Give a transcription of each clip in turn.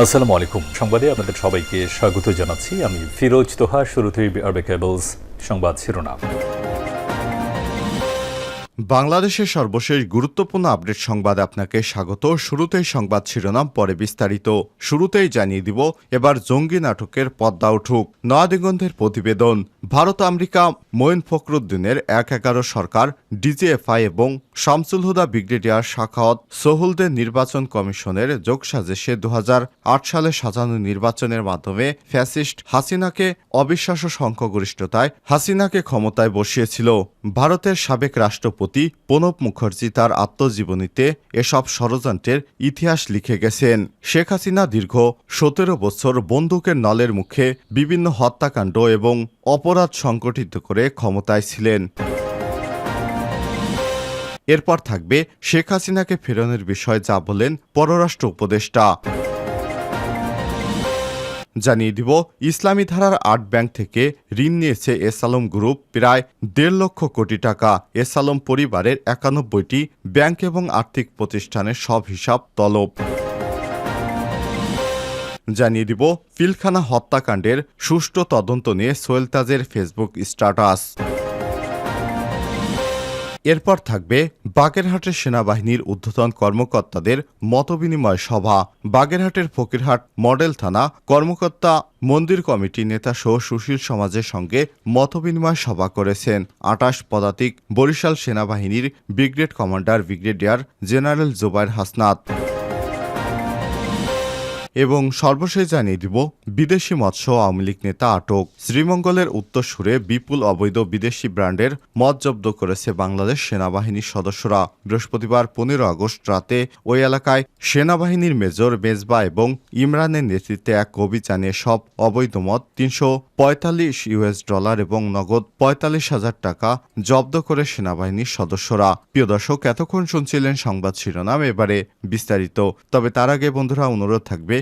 আসসালামু আলাইকুম। সংবাদে আপনাদের সবাইকে স্বাগত জানাচ্ছি। আমি ফিরোজ তোহা, শুরুতেই আরবে কেবলস সংবাদ শিরোনাম। বাংলাদেশের সর্বশেষ গুরুত্বপূর্ণ আপডেট সংবাদ আপনাকে স্বাগত। শুরুতেই সংবাদ শিরোনাম, পরে বিস্তারিত। শুরুতেই জানিয়ে দিব, এবার জঙ্গি নাটকের পদ্মা উঠুক। নয়াদিগন্ধের প্রতিবেদন ভারত আমেরিকা মঈন ফখরুদ্দিনের এক এগারো সরকার, ডিজিএফআই এবং শামসুল হুদা ব্রিগেডিয়ার শাখাওয়াত সোহুলদের নির্বাচন কমিশনের যোগসাজেশে দু সালে সাজানো নির্বাচনের মাধ্যমে ফ্যাসিস্ট হাসিনাকে অবিশ্বাস্য সংখ্যাগরিষ্ঠতায় হাসিনাকে ক্ষমতায় বসিয়েছিল। ভারতের সাবেক রাষ্ট্রপতি প্রণব মুখার্জি তার আত্মজীবনীতে এসব ষড়যন্ত্রের ইতিহাস লিখে গেছেন। শেখ হাসিনা দীর্ঘ সতেরো বছর বন্দুকের নলের মুখে বিভিন্ন হত্যাকাণ্ড এবং অপরাধ সংগঠিত করে ক্ষমতায় ছিলেন। এরপর থাকবে শেখ হাসিনাকে ফেরানোর বিষয়ে, যা বলেন পররাষ্ট্র উপদেষ্টা। জানিয়ে দিব, ইসলামী ধারার আট ব্যাংক থেকে ঋণ নিয়েছে এসালম গ্রুপ প্রায় দেড় লক্ষ কোটি টাকা। এসালম পরিবারের একানব্বইটি ব্যাংক এবং আর্থিক প্রতিষ্ঠানের সব হিসাব তলব। জানিয়ে দিব পিলখানা হত্যাকাণ্ডের সুষ্ঠু তদন্ত নিয়ে সোহেল তাজের ফেসবুক স্ট্যাটাস। এরপর থাকবে বাগেরহাটের সেনাবাহিনীর ঊর্ধ্বতন কর্মকর্তাদের মতবিনিময় সভা। বাগেরহাটের ফকিরহাট মডেল থানা কর্মকর্তা মন্দির কমিটি নেতা সহ সুশীল সমাজের সঙ্গে মতবিনিময় সভা করেছেন। আটাশ পদাতিক বরিশাল সেনাবাহিনীর brigade commander brigadier general Zobair Hasnat. এবং সর্বশেষ জানিয়ে দিব, বিদেশি মৎস্য আওয়ামী লীগ নেতা আটক। শ্রীমঙ্গলের উত্তর সুরে বিপুল অবৈধ বিদেশি ব্র্যান্ডের মদ জব্দ করেছে বাংলাদেশ সেনাবাহিনীর সদস্যরা। বৃহস্পতিবার পনেরো আগস্ট রাতে ওই এলাকায় সেনাবাহিনীর মেজর মেজবা এবং ইমরানের নেতৃত্বে এক অভিযানে সব অবৈধ মদ তিনশো পঁয়তাল্লিশ ইউএস ডলার এবং নগদ পঁয়তাল্লিশ হাজার টাকা জব্দ করে সেনাবাহিনীর সদস্যরা। প্রিয় দর্শক, এতক্ষণ শুনছিলেন সংবাদ শিরোনাম, এবারে বিস্তারিত। তবে তার আগে বন্ধুরা, অনুরোধ থাকবে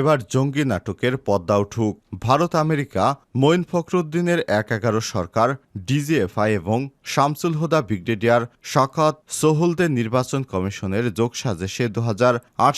এবার জঙ্গি নাটকের পদ্মা উঠুক। ভারত, আমেরিকা, মঈন ফখরুদ্দিনের এক এগারো সরকার, ডিজিএফআই এবং শামসুল হুদা ব্রিগেডিয়ার শাকাত সোহুলদের নির্বাচন কমিশনের যোগসাজেশে দু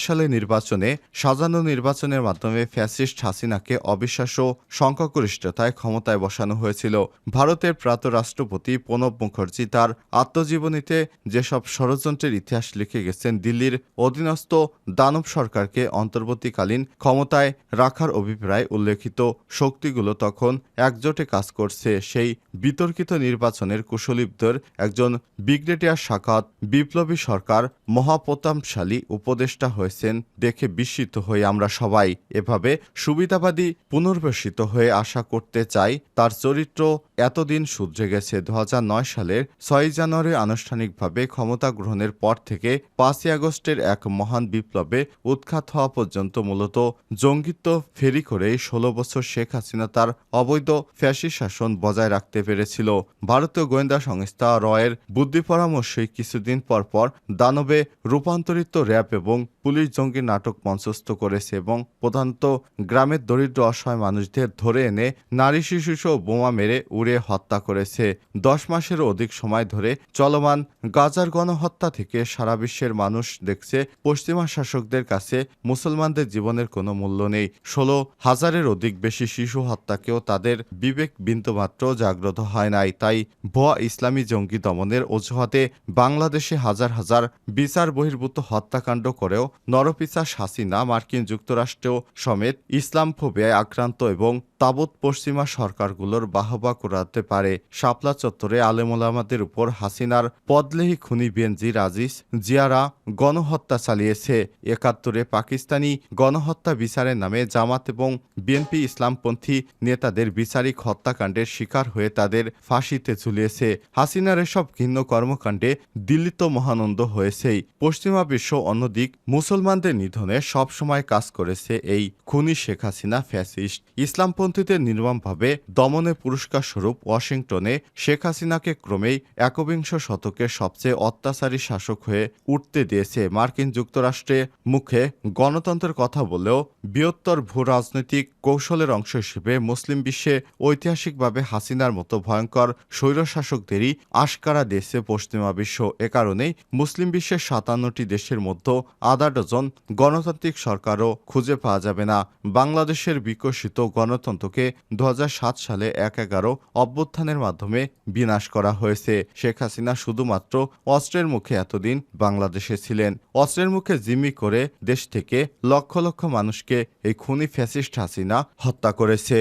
সালে নির্বাচনে সাজানো নির্বাচনের মাধ্যমে ফ্যাসিস্ট হাসিনাকে অবিশ্বাস্য সংখ্যাগরিষ্ঠতায় ক্ষমতায় বসানো হয়েছিল। ভারতের প্রাত রাষ্ট্রপতি প্রণব মুখার্জি তার আত্মজীবনীতে যেসব ষড়যন্ত্রের ইতিহাস লিখে গেছেন, দিল্লির অধীনস্থ দানব সরকারকে অন্তর্বর্তীকালীন ক্ষমতায় রাখার অভিপ্রায় উল্লেখিত শক্তিগুলো তখন একজোটে কাজ করছে। সেই বিতর্কিত নির্বাচনের কুশলীপদের একজন ব্রিগেডিয়ার শাখাত বিপ্লবী সরকার মহাপ্রতাপশালী উপদেষ্টা হয়েছেন দেখে বিস্মিত হয়ে আমরা সবাই। এভাবে সুবিধাবাদী পুনর্বাসিত হয়ে আশা করতে চাই তার চরিত্র এতদিন শুধরে গেছে। দু হাজার নয় সালের ছয় জানুয়ারি আনুষ্ঠানিকভাবে ক্ষমতা গ্রহণের পর থেকে পাঁচই আগস্টের এক মহান বিপ্লবে উৎখাত হওয়া পর্যন্ত মূলত জঙ্গিত্ব ফেরি করে ষোলো বছর শেখ হাসিনা তার অবৈধ ফ্যাসি শাসন বজায় রাখতে পেরেছিল। ভারতীয় গোয়েন্দা সংস্থা রয়ের বুদ্ধি পরামর্শে কিছুদিন পর পর দানবে রূপান্তরিত র্যাব এবং পুলিশ জঙ্গি নাটক মঞ্চস্থ করেছে এবং প্রধানত গ্রামের দরিদ্র অসহায় মানুষদের ধরে এনে নারী শিশু সহ বোমা মেরে উড়ে হত্যা করেছে। দশ মাসেরও অধিক সময় ধরে চলমান গাজার গণহত্যা থেকে সারা বিশ্বের মানুষ দেখছে পশ্চিমা শাসকদের কাছে মুসলমানদের জীবনের কোনো মূল্য নেই। ষোলো হাজারের অধিক বেশি শিশু হত্যাকেও তাদের বিবেক বিন্দুমাত্র জাগ্রত হয় নাই। তাই ভুয়া ইসলামী জঙ্গি দমনের অজুহাতে বাংলাদেশে হাজার হাজার বিচার বহির্ভূত হত্যাকাণ্ড করেও নরপিসাস হাসিনা, মার্কিন যুক্তরাষ্ট্র সমেত ইসলাম ফোবিয়ায় আক্রান্ত এবং তাবৎ পশ্চিমা সরকারগুলোর বাহবা করাতে পারে। শাপলা চত্বরে আলেমোলামাদের উপর হাসিনার পদলেহি খুনি বেনজির আজিজ জিয়ারা গণহত্যা চালিয়েছে। একাত্তরে পাকিস্তানি গণহত্যা হত্যা বিচারের নামে জামাত এবং বিএনপি ইসলামপন্থী নেতাদের বিচারিক হত্যাকাণ্ডের শিকার হয়ে তাদের ফাঁসিতে ঝুলিয়েছে। হাসিনার এসব ঘিন্ন কর্মকাণ্ডে দিল্লি তো মহানন্দ হয়েছেই। পশ্চিমা বিশ্ব অন্যদিক মুসলমানদের নিধনে সবসময় কাজ করেছে এই খুনি শেখ হাসিনা ফ্যাসিস্ট। ইসলামপন্থীদের নির্মমভাবে দমনে পুরস্কার স্বরূপ ওয়াশিংটনে শেখ হাসিনাকে ক্রমেই একবিংশ শতকের সবচেয়ে অত্যাচারী শাসক হয়ে উঠতে দিয়েছে। মার্কিন যুক্তরাষ্ট্রে মুখে গণতন্ত্রের কথা বলেও বৃহত্তর ভূ রাজনৈতিক কৌশলের অংশ হিসেবে মুসলিম বিশ্বে ঐতিহাসিকভাবে হাসিনার মতো ভয়ঙ্কর স্বৈরশাসকদেরই আশকারা দিয়েছে পশ্চিমা বিশ্ব। এ কারণেই মুসলিম বিশ্বের সাতান্নটি দেশের মধ্যে আধা ডজন গণতান্ত্রিক সরকারও খুঁজে পাওয়া যাবে না। বাংলাদেশের বিকশিত গণতন্ত্রকে দু হাজার সাত সালে এক এগারো অভ্যুত্থানের মাধ্যমে বিনাশ করা হয়েছে। শেখ হাসিনা শুধুমাত্র অস্ত্রের মুখে এতদিন বাংলাদেশে ছিলেন। অস্ত্রের মুখে জিম্মি করে দেশ থেকে লক্ষ লক্ষ মানুষকে এই খুনি ফ্যাসিস্ট হাসিনা হত্যা করেছে।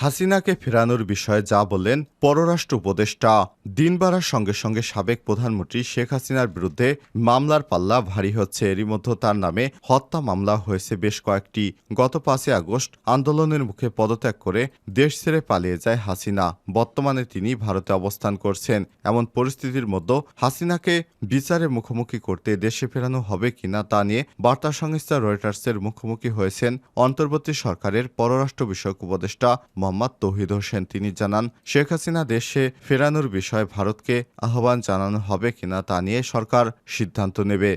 হাসিনাকে ফেরানোর বিষয়ে যা বললেন পররাষ্ট্র উপদেষ্টা। দিন বাড়ার সঙ্গে সঙ্গে সাবেক প্রধানমন্ত্রী শেখ হাসিনার বিরুদ্ধে মামলার পাল্লা ভারী হচ্ছে। এরই মধ্যে তার নামে হত্যা মামলা হয়েছে বেশ কয়েকটি। গত পাঁচই আগস্ট আন্দোলনের মুখে পদত্যাগ করে দেশ ছেড়ে পালিয়ে যায় হাসিনা। বর্তমানে তিনি ভারতে অবস্থান করছেন। এমন পরিস্থিতির মধ্যে হাসিনাকে বিচারের মুখোমুখি করতে দেশে ফেরানো হবে কিনা তা নিয়ে বার্তা সংস্থা রয়টার্সের মুখোমুখি হয়েছেন অন্তর্বর্তী সরকারের পররাষ্ট্র বিষয়ক উপদেষ্টা মোহাম্মদ তৌহিদ হোসেন। তিনি জানান, শেখ হাসিনা দেশে ফেরানোর বিষয়ে ভারতকে আহ্বান জানানো হবে কিনা তা নিয়ে সরকার সিদ্ধান্ত নেবে।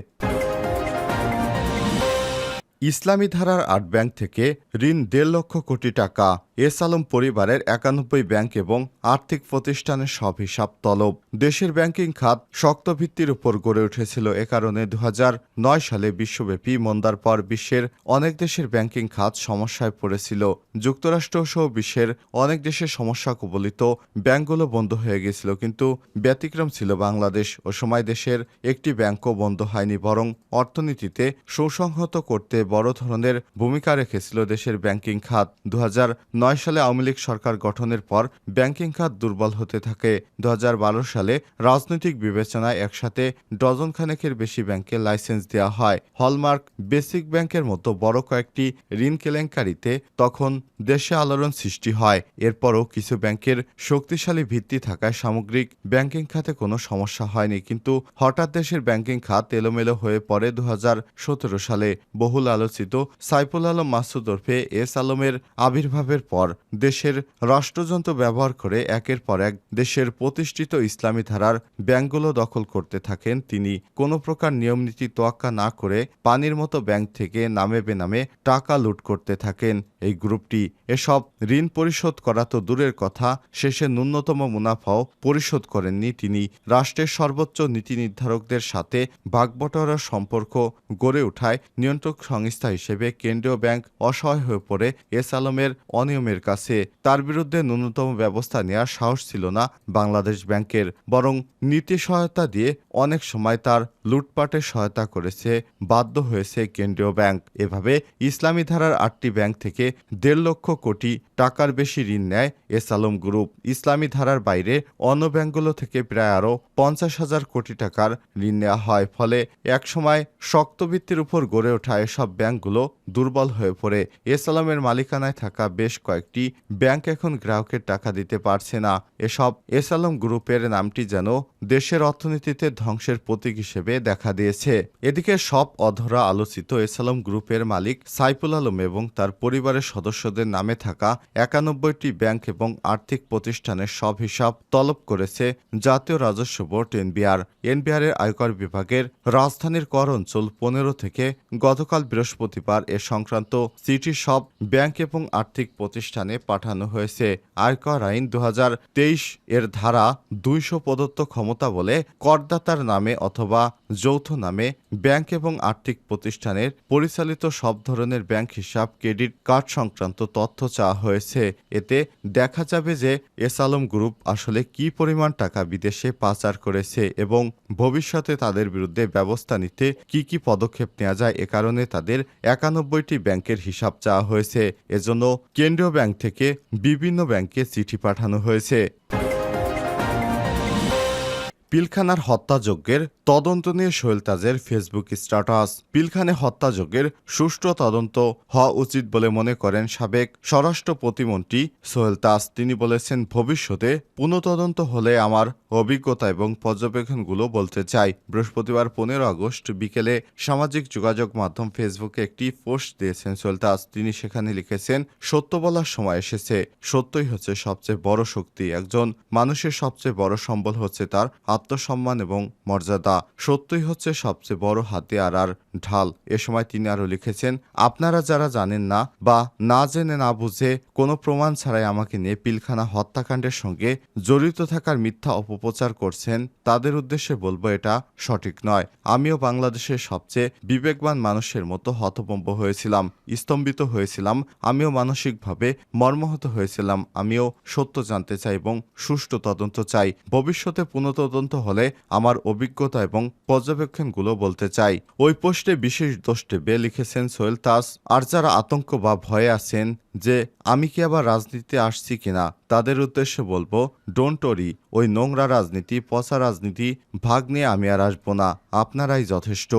ইসলামী ধারার আট ব্যাংক থেকে ঋণ দেড় লক্ষ কোটি টাকা। এস আলম পরিবারের একানব্বই ব্যাংক এবং আর্থিক প্রতিষ্ঠানের সব হিসাব তলব। দেশের ব্যাংকিং খাত শক্ত ভিত্তির উপর গড়ে উঠেছিল এ কারণে দু সালে বিশ্বব্যাপী মন্দার পর বিশ্বের অনেক দেশের ব্যাংকিং খাত সমস্যায় পড়েছিল। যুক্তরাষ্ট্র সহ বিশ্বের অনেক দেশের সমস্যা কবলিত ব্যাংকগুলো বন্ধ হয়ে গেছিল কিন্তু ব্যতিক্রম ছিল বাংলাদেশ। ও সময় দেশের একটি ব্যাংকও বন্ধ হয়নি, বরং অর্থনীতিতে সুসংহত করতে বড় ধরনের ভূমিকা রেখেছিল দেশের ব্যাংকিং খাত। দু হাজার নয় সালে আওয়ামী লীগ সরকার গঠনের পর ব্যাংকিং খাত দুর্বল হতে থাকে। দু হাজার বারো সালে রাজনৈতিক বিবেচনায় একসাথে ডজন খানেকের বেশি ব্যাংকে লাইসেন্স দেওয়া হয়। হলমার্ক বেসিক ব্যাংকের মতো বড় কয়েকটি ঋণ কেলেঙ্কারিতে তখন দেশে আলোড়ন সৃষ্টি হয়। এরপরও কিছু ব্যাংকের শক্তিশালী ভিত্তি থাকায় সামগ্রিক ব্যাংকিং খাতে কোনো সমস্যা হয়নি। কিন্তু হঠাৎ দেশের ব্যাংকিং খাত এলোমেলো হয়ে পড়ে দু হাজার সতেরো সালে। বহুল আলোচিত সাইফুল আলম মাসুদ ওরফে এস আলমের আবির্ভাবের পর দেশের রাষ্ট্রযন্ত্র ব্যবহার করে একের পর এক দেশের প্রতিষ্ঠিত ইসলামী ধারার ব্যাংকগুলো দখল করতে থাকেন তিনি। কোনো প্রকার নিয়মনীতি তোয়াক্কা না করে পানির মতো ব্যাংক থেকে নামে বেনামে টাকা লুট করতে থাকেন। এই গ্রুপটি এসব ঋণ পরিশোধ করা তো দূরের কথা, শেষে ন্যূনতম মুনাফাও পরিশোধ করেননি তিনি। রাষ্ট্রের সর্বোচ্চ নীতি নির্ধারকদের সাথে ভাগবটরার সম্পর্ক গড়ে ওঠায় নিয়ন্ত্রক সংস্থা হিসেবে কেন্দ্রীয় ব্যাংক অসহায় হয়ে পড়ে। এস আলমের অনিয়মের কাছে তার বিরুদ্ধে ন্যূনতম ব্যবস্থা নেওয়ার সাহস ছিল না বাংলাদেশ ব্যাংকের, বরং নীতি সহায়তা দিয়ে অনেক সময় তার লুটপাটের সহায়তা করেছে, বাধ্য হয়েছে কেন্দ্রীয় ব্যাংক। এভাবে ইসলামী ধারার আটটি ব্যাংক থেকে দেড় লক্ষ কোটি টাকার বেশি ঋণ নেয় এস আলম গ্রুপ। ইসলামী ধারার বাইরে অন্য ব্যাংকগুলো থেকে প্রায় আরও পঞ্চাশ হাজার কোটি টাকার ঋণ নেওয়া হয়, ফলে একসময় শক্ত ভিত্তির উপর গড়ে ওঠা এসব ব্যাংকগুলো দুর্বল হয়ে পড়ে। এস আলমের মালিকানায় থাকা বেশ কয়েকটি ব্যাংক এখন গ্রাহকের টাকা দিতে পারছে না। এসব এস আলম গ্রুপের নামটি যেন দেশের অর্থনীতিতে ধ্বংসের প্রতীক হিসেবে দেখা দিয়েছে। এদিকে সব অধরা আলোচিত এস আলম গ্রুপের মালিক সাইফুল আলম এবং তার পরিবারের সদস্যদের নামে থাকা একানব্বইটি ব্যাংক এবং আর্থিক প্রতিষ্ঠানের সব হিসাব তলব করেছে জাতীয় রাজস্ব বোর্ড এনবিআর। এনবিআরের আয়কর বিভাগের রাজধানীর কর অঞ্চল পনেরো থেকে গতকাল বৃহস্পতিবার এ সংক্রান্ত সিটি সব ব্যাংক এবং আর্থিক প্রতিষ্ঠানে পাঠানো হয়েছে। আয়কর আইন দু হাজার তেইশ এর ধারা দুইশো প্রদত্ত ক্ষমতা বলে করদাতার নামে অথবা যৌথ নামে ব্যাংক এবং আর্থিক প্রতিষ্ঠানের পরিচালিত সব ধরনের ব্যাংক হিসাব, ক্রেডিট কার্ড সংক্রান্ত তথ্য চাওয়া হয়েছে। এতে দেখা যাবে যে এস আলম গ্রুপ আসলে কি পরিমাণ টাকা বিদেশে পাচার করেছে এবং ভবিষ্যতে তাদের বিরুদ্ধে ব্যবস্থা নিতে কি কি পদক্ষেপ নেওয়া যায় এ কারণে তাদের একানব্বইটি ব্যাংকের হিসাব চাওয়া হয়েছে। এজন্য কেন্দ্রীয় ব্যাংক থেকে বিভিন্ন ব্যাংকে চিঠি পাঠানো হয়েছে। পিলখানার হত্যাযজ্ঞের তদন্ত নিয়ে সোহেল তাজের ফেসবুক স্ট্যাটাস। পিলখানে হত্যাযোগের সুষ্ঠু তদন্ত হওয়া উচিত বলে মনে করেন সাবেক স্বরাষ্ট্র প্রতিমন্ত্রী সোহেল তাজ। তিনি বলেছেন, ভবিষ্যতে পুনঃতদন্ত হলে আমার অভিজ্ঞতা এবং পর্যবেক্ষণগুলো বলতে চাই। বৃহস্পতিবার পনেরো আগস্ট বিকেলে সামাজিক যোগাযোগ মাধ্যম ফেসবুকে একটি পোস্ট দিয়েছেন সোহেল তাজ। তিনি সেখানে লিখেছেন, সত্য বলার সময় এসেছে। সত্যই হচ্ছে সবচেয়ে বড় শক্তি। একজন মানুষের সবচেয়ে বড় সম্বল হচ্ছে তার আত্মসম্মান এবং মর্যাদা। সত্যই হচ্ছে সবচেয়ে বড় হাতিয়ার। আর ঢাল, এ সময় তিনি আরও লিখেছেন, আপনারা যারা জানেন না বা না জেনে না বুঝে, কোনো প্রমাণ ছাড়াই আমাকে নিয়ে পিলখানা হত্যাকাণ্ডের সঙ্গে জড়িত থাকার মিথ্যা অপপ্রচার করছেন। তাদের উদ্দেশ্যে বলব এটা সঠিক নয়। আমিও বাংলাদেশের সবচেয়ে বিবেকবান মানুষের মতো হতভম্ব হয়েছিলাম, স্তম্ভিত হয়েছিলাম, আমিও মানসিকভাবে মর্মাহত হয়েছিলাম, আমিও সত্য জানতে চাই এবং সুষ্ঠু তদন্ত চাই। ভবিষ্যতে পুনঃতদন্ত হলে আমার অভিজ্ঞতা এবং পর্যবেক্ষণগুলো বলতে চাই। ওই পোস্টে বিশেষ দোষটেবে লিখেছেন সোহেল তাস, আর যারা আতঙ্ক বা ভয়ে আছেন যে, আমি কি আবার রাজনীতিতে আসছি কিনা তাদের উদ্দেশ্যে বলব ডোন্ট ওরি ওই নোংরা রাজনীতি, পচা রাজনীতি, ভাগ নিয়ে আমি আর আসব না। আপনারাই যথেষ্ট।